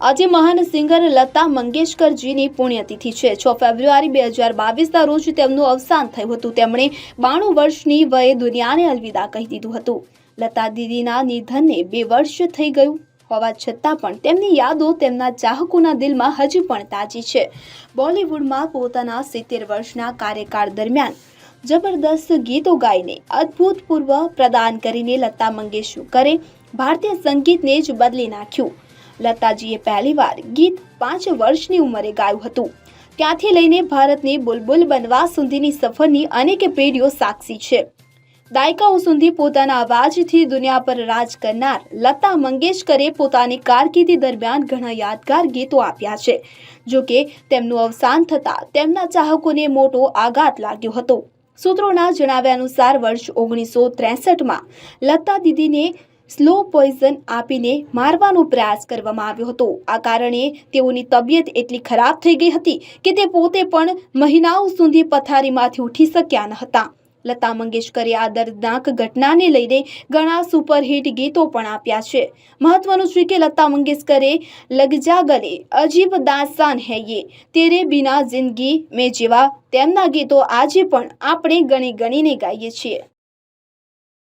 આજે મહાન સિંગર લતા મંગેશકરજીની પુણ્યતિથિ છે. છ ફેબ્રુઆરી બે હજાર બાવીસના રોજ તેમનું અવસાન થયું હતું. તેમણે બાણું વર્ષની વયે દુનિયાને અલવિદા કહી દીધું હતું. લતા દીદીના નિધનને બે વર્ષ થઈ ગયું હોવા છતાં પણ તેમની યાદો તેમના ચાહકોના દિલમાં હજી પણ તાજી છે. બોલિવૂડમાં પોતાના સિત્તેર વર્ષના કાર્યકાળ દરમિયાન જબરદસ્ત ગીતો ગાઈને અદ્ભુતપૂર્વ પ્રદાન કરીને લતા મંગેશકરે ભારતીય સંગીતને જ બદલી નાખ્યું. લતાજીએ પહેલીવાર ગીત પાંચ વર્ષની ઉંમરે ગાયું હતું. ત્યાંથી લઈને ભારતની બુલબુલ બનવા સુધીની સફરની અનેક પેઢીઓ સાક્ષી છે. દાયકાઓ સુધી પોતાના અવાજથી દુનિયા પર રાજ કરનાર લતા મંગેશકરે પોતાની કારકિર્દી દરમિયાન ઘણા યાદગાર ગીતો આપ્યા છે. જો કે તેમનું અવસાન થતાં તેમના ચાહકોને મોટો આઘાત લાગ્યો હતો. સૂત્રોના જણાવ્યા અનુસાર વર્ષ ઓગણીસો ત્રેસઠમાં લતા દીદીને સ્લો પોઈઝન આપીને મારવાનો પ્રયાસ કરવામાં આવ્યો હતો. આ કારણે તેઓની તબિયત એટલી ખરાબ થઈ ગઈ હતી કે તે પોતે પણ મહિનાઓ સુધી પથારીમાંથી ઉઠી શક્યા ન હતા. લતા મંગેશકરે આ દર્દનાક ઘટનાને લઈને ઘણા સુપરહિટ ગીતો પણ આપ્યા છે. મહત્વનું છે કે લતા મંગેશકરે લગજા ગલે અજીબ દાસ્તાન હૈ યે. તેરે બિના જિંદગી મેં જેવા તેમના ગીતો આજે પણ આપણે ગણી ગણીને ગાઈએ છીએ.